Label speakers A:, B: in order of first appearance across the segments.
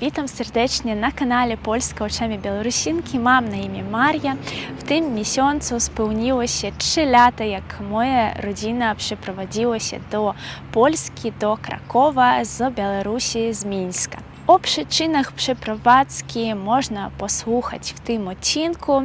A: Witam serdecznie na kanale Polska oczami Białorusinki. Mam na imię Maria. W tym miesiącu spełniło się 3 lata, jak moja rodzina przeprowadziła się do Polski, do Krakowa z Białorusi, z Mińska. O przyczynach przeprowadzki można posłuchać w tym odcinku.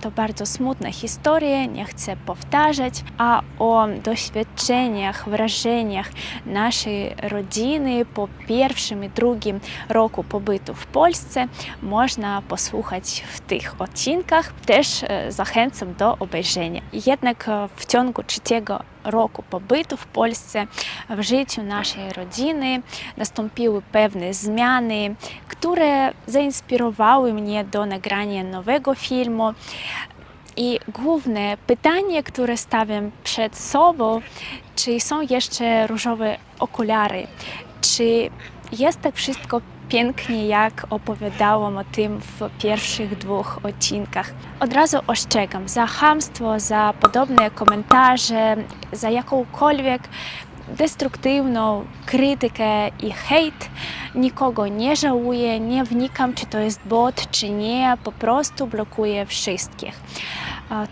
A: To bardzo smutna historia, nie chcę powtarzać, a o doświadczeniach, wrażeniach naszej rodziny po pierwszym i drugim roku pobytu w Polsce można posłuchać w tych odcinkach. Też e, zachęcam do obejrzenia. Jednak e, w ciągu trzeciego roku pobytu w Polsce w życiu naszej rodziny nastąpiły pewne zmiany, które zainspirowały mnie do nagrania nowego filmu. I główne pytanie, które stawiam przed sobą, czy są jeszcze różowe okulary? Czy jest tak wszystko pięknie, jak opowiadałam o tym w pierwszych dwóch odcinkach? Od razu ostrzegam za hamstwo, za podobne komentarze, za jakąkolwiek destruktywną krytykę i hejt. Nikogo nie żałuję, nie wnikam, czy to jest bot, czy nie, po prostu blokuję wszystkich.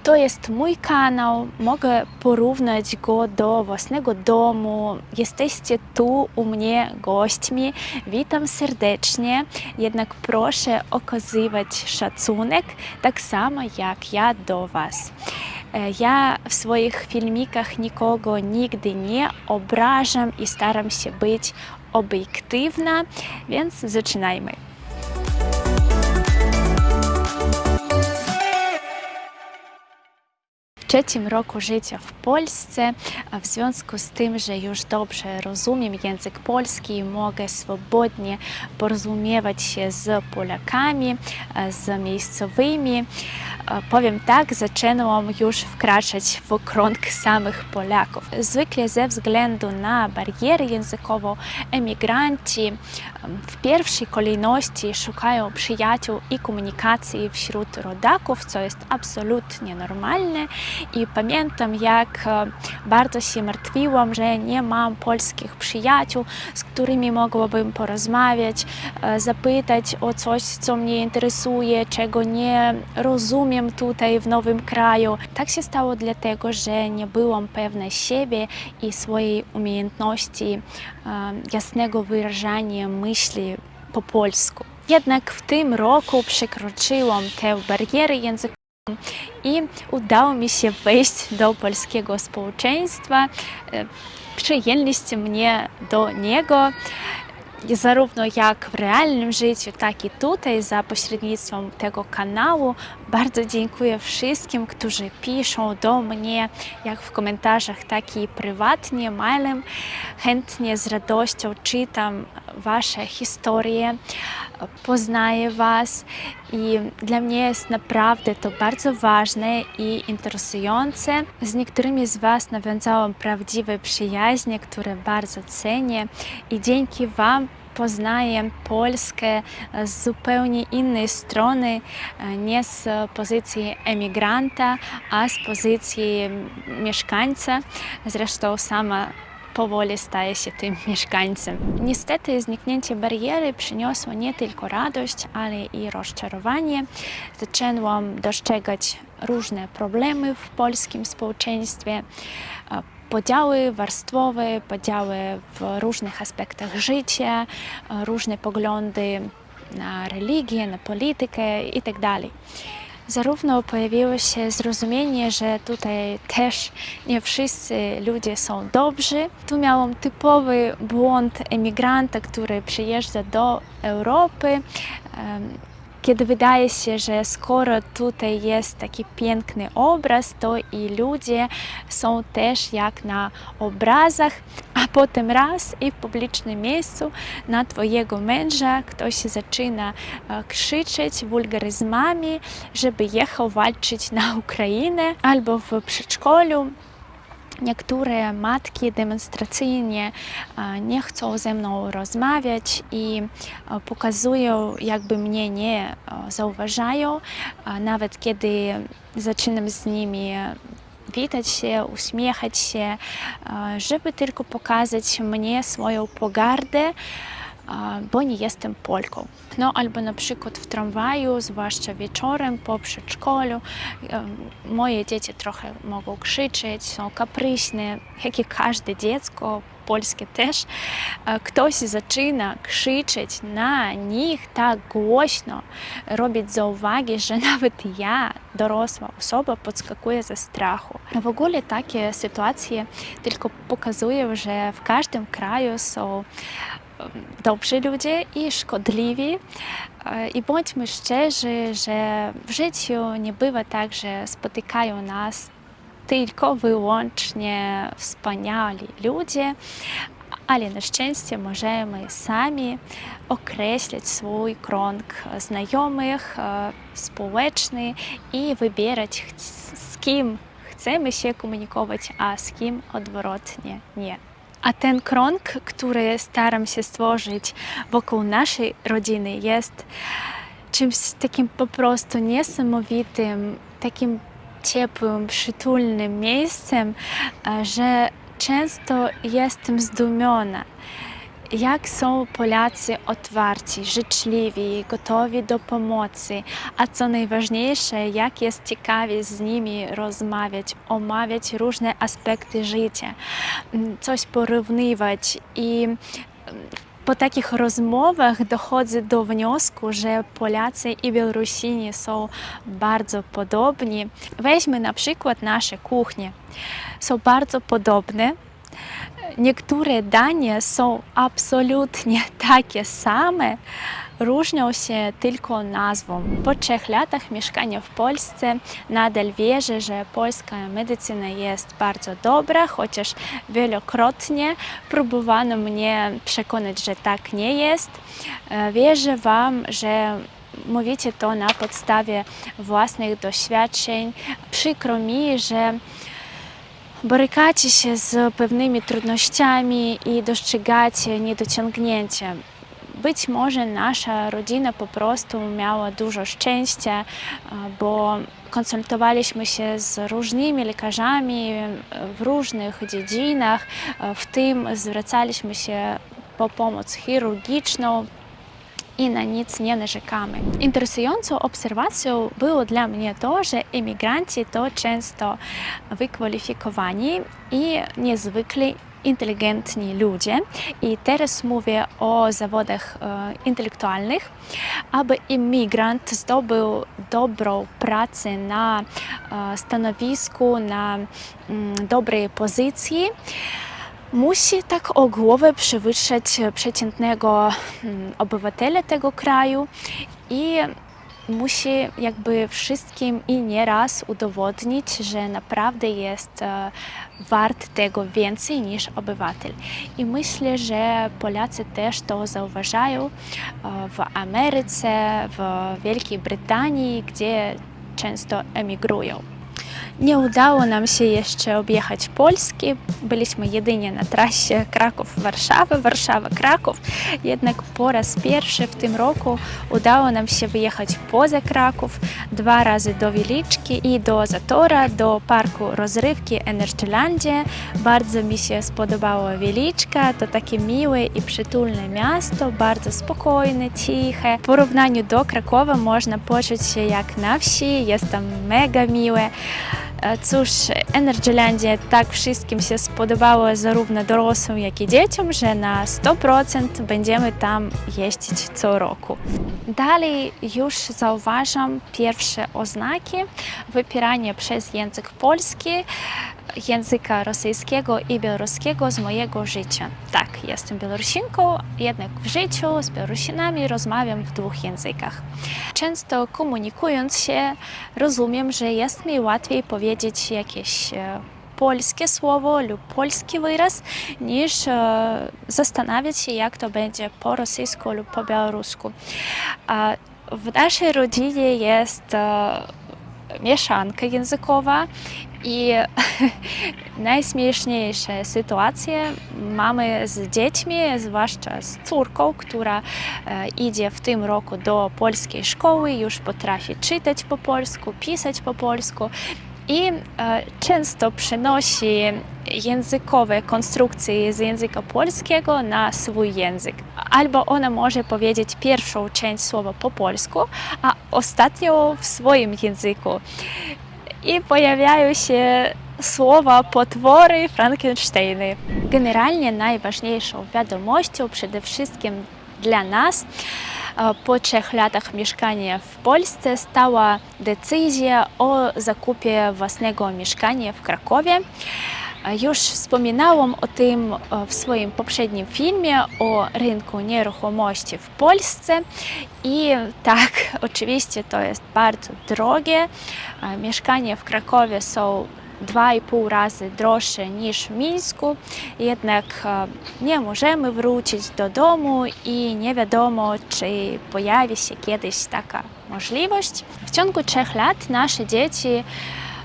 A: To jest mój kanał, mogę porównać go do własnego domu. Jesteście tu u mnie gośćmi, witam serdecznie, jednak proszę okazywać szacunek tak samo jak ja do Was. E, Ja w swoich filmikach nikogo nigdy nie obrażam i staram się być obiektywna, więc zaczynajmy. Trzecim roku życia w Polsce, w związku z tym, że już dobrze rozumiem język polski i mogę swobodnie porozumiewać się z Polakami, z miejscowymi, powiem tak, zaczęłam już wkraczać w krąg samych Polaków. Zwykle ze względu na barierę językową emigranci em, w pierwszej kolejności szukają przyjaciół i komunikacji wśród rodaków, co jest absolutnie normalne. I pamiętam, jak e, bardzo się martwiłam, że nie mam polskich przyjaciół, z którymi mogłabym porozmawiać, e, zapytać o coś, co mnie interesuje, czego nie rozumiem tutaj w nowym kraju. Tak się stało dlatego, że nie byłam pewna siebie i swojej umiejętności e, jasnego wyrażania myśli po polsku. Jednak w tym roku przekroczyłam tę barierę językową i udało mi się wejść do polskiego społeczeństwa. E, Przyjęliście mnie do niego zarówno jak w realnym życiu, tak i tutaj za pośrednictwem tego kanału. Bardzo dziękuję wszystkim, którzy piszą do mnie, jak w komentarzach, tak i prywatnie, mailem. Chętnie, z radością czytam Wasze historie, poznaję Was i dla mnie jest naprawdę to bardzo ważne i interesujące. Z niektórymi z Was nawiązałam prawdziwe przyjaźnie, które bardzo cenię i dzięki Wam poznaję Polskę z zupełnie innej strony, nie z pozycji emigranta, a z pozycji mieszkańca. Zresztą sama powoli staje się tym mieszkańcem. Niestety zniknięcie bariery przyniosło nie tylko radość, ale i rozczarowanie. Zaczęłam dostrzegać różne problemy w polskim społeczeństwie, a, podziały warstwowe, podziały w różnych aspektach życia, a, różne poglądy na religię, na politykę itd. Zarówno pojawiło się zrozumienie, że tutaj też nie wszyscy ludzie są dobrzy. Tu miałam typowy błąd emigranta, który przyjeżdża do Europy. Kiedy wydaje się, że skoro tutaj jest taki piękny obraz, to i ludzie są też jak na obrazach, a potem raz i w publicznym miejscu na Twojego męża ktoś zaczyna e, krzyczeć wulgaryzmami, żeby jechał walczyć na Ukrainę albo w przedszkolu. Niektóre matki demonstracyjnie e, nie chcą ze mną rozmawiać i e, pokazują, jakby mnie nie e, zauważają, nawet kiedy zaczynam z nimi witać się, uśmiechać się, żeby tylko pokazać mnie swoją pogardę. Bo nie jestem Polką. No albo na przykład w tramwaju, zwłaszcza wieczorem po przedszkolu, moje dzieci trochę mogą krzyczeć, są kapryśne, jak i każde dziecko, polskie też. Ktoś zaczyna krzyczeć na nich tak głośno, robić zauwagi, że nawet ja, dorosła osoba, podskakuję ze strachu. W ogóle takie sytuacje tylko pokazują, że w każdym kraju są dobrzy ludzie i szkodliwi. E, I bądźmy szczerzy, że w życiu nie bywa tak, że spotykają nas tylko wyłącznie wspaniali ludzie, ale na szczęście możemy sami określić swój krąg znajomych, e, społeczny i wybierać, z kim chcemy się komunikować, a z kim odwrotnie nie. A ten krąg, który staram się stworzyć wokół naszej rodziny, jest czymś takim po prostu niesamowitym, takim ciepłym, przytulnym miejscem, że często jestem zdumiona, jak są Polacy otwarci, życzliwi, gotowi do pomocy, a co najważniejsze, jak jest ciekawie z nimi rozmawiać, omawiać różne aspekty życia, m, coś porównywać i m, po takich rozmowach dochodzę do wniosku, że Polacy i Białorusini są bardzo podobni. Weźmy na przykład nasze kuchnie. Są bardzo podobne. Niektóre dania są absolutnie takie same, różnią się tylko nazwą. Po trzech latach mieszkania w Polsce nadal wierzę, że polska medycyna jest bardzo dobra, chociaż wielokrotnie próbowano mnie przekonać, że tak nie jest. E, Wierzę Wam, że mówicie to na podstawie własnych doświadczeń. Przykro mi, że borykacie się z pewnymi trudnościami i dostrzegacie niedociągnięcia. Być może nasza rodzina po prostu miała dużo szczęścia, e, bo konsultowaliśmy się z różnymi lekarzami e, w różnych dziedzinach, e, w tym zwracaliśmy się po pomoc chirurgiczną, i na nic nie narzekamy. Interesującą obserwacją było dla mnie to, że emigranci to często wykwalifikowani i niezwykle inteligentni ludzie. I teraz mówię o zawodach e, intelektualnych. Aby imigrant zdobył dobrą pracę na e, stanowisku, na mm, dobrej pozycji, musi tak o głowę przewyższać przeciętnego mm, obywatela tego kraju i musi jakby wszystkim i nieraz udowodnić, że naprawdę jest e, wart tego więcej niż obywatel. I myślę, że Polacy też to zauważają e, w Ameryce, w Wielkiej Brytanii, gdzie często emigrują. Nie udało nam się jeszcze objechać Polski. Byliśmy jedynie na trasie Kraków-Warszawa, Warszawa-Kraków. Jednak po raz pierwszy w tym roku udało nam się wyjechać poza Kraków, dwa razy do Wieliczki i do Zatora, do parku rozrywki Energylandia. Bardzo mi się spodobała Wieliczka, to takie miłe i przytulne miasto, bardzo spokojne, ciche. W porównaniu do Krakowa można poczuć się jak na wsi, jest tam mega miłe. E, Cóż, Energylandia tak wszystkim się spodobało, zarówno dorosłym, jak i dzieciom, że na 100% będziemy tam jeździć co roku. Dalej już zauważam pierwsze oznaki wypierania przez język polski języka rosyjskiego i białoruskiego z mojego życia. Tak, jestem Białorusinką, jednak w życiu z Białorusinami rozmawiam w dwóch językach. Często komunikując się, rozumiem, że jest mi łatwiej powiedzieć jakieś e, polskie słowo lub polski wyraz, niż e, zastanawiać się, jak to będzie po rosyjsku lub po białorusku. W naszej rodzinie jest e, mieszanka językowa i najśmieszniejsze sytuacje mamy z dziećmi, zwłaszcza z córką, która e, idzie w tym roku do polskiej szkoły, już potrafi czytać po polsku, pisać po polsku i e, często przenosi językowe konstrukcje z języka polskiego na swój język. albo ona może powiedzieć pierwszą część słowa po polsku, a ostatnią w swoim języku. I pojawiają się słowa potwory Frankensteiny. Generalnie najważniejszą wiadomością przede wszystkim dla nas po trzech latach mieszkania w Polsce stała decyzja o zakupie własnego mieszkania w Krakowie. Już wspominałam o tym w swoim poprzednim filmie o rynku nieruchomości w Polsce i tak, oczywiście to jest bardzo drogie. Mieszkania w Krakowie są 2,5 razy droższe niż w Mińsku, jednak e, nie możemy wrócić do domu i nie wiadomo, czy pojawi się kiedyś taka możliwość. W ciągu trzech lat nasze dzieci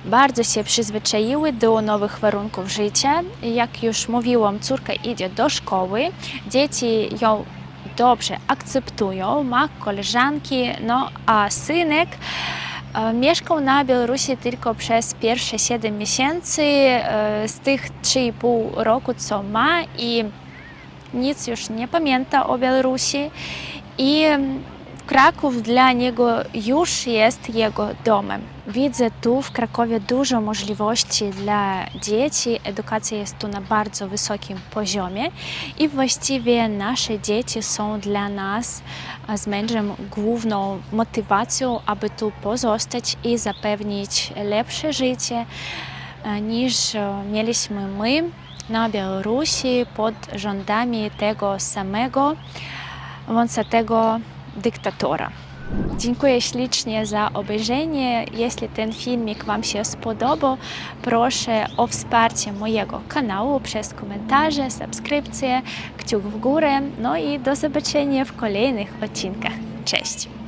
A: bardzo się przyzwyczaiły do nowych warunków życia. Jak już mówiłam, córka idzie do szkoły, dzieci ją dobrze akceptują, ma koleżanki, no a synek e, mieszkał na Białorusi tylko przez pierwsze 7 miesięcy e, z tych 3,5 roku, co ma i nic już nie pamięta o Białorusi i Kraków dla niego już jest jego domem. Widzę tu w Krakowie dużo możliwości dla dzieci. Edukacja jest tu na bardzo wysokim poziomie i właściwie nasze dzieci są dla nas z mężem główną motywacją, aby tu pozostać i zapewnić lepsze życie e, niż e, mieliśmy my na Białorusi pod rządami tego samego wąsatego dyktatora. Dziękuję ślicznie za obejrzenie. Jeśli ten filmik Wam się spodobał, proszę o wsparcie mojego kanału przez komentarze, subskrypcje, kciuk w górę. No i do zobaczenia w kolejnych odcinkach. Cześć!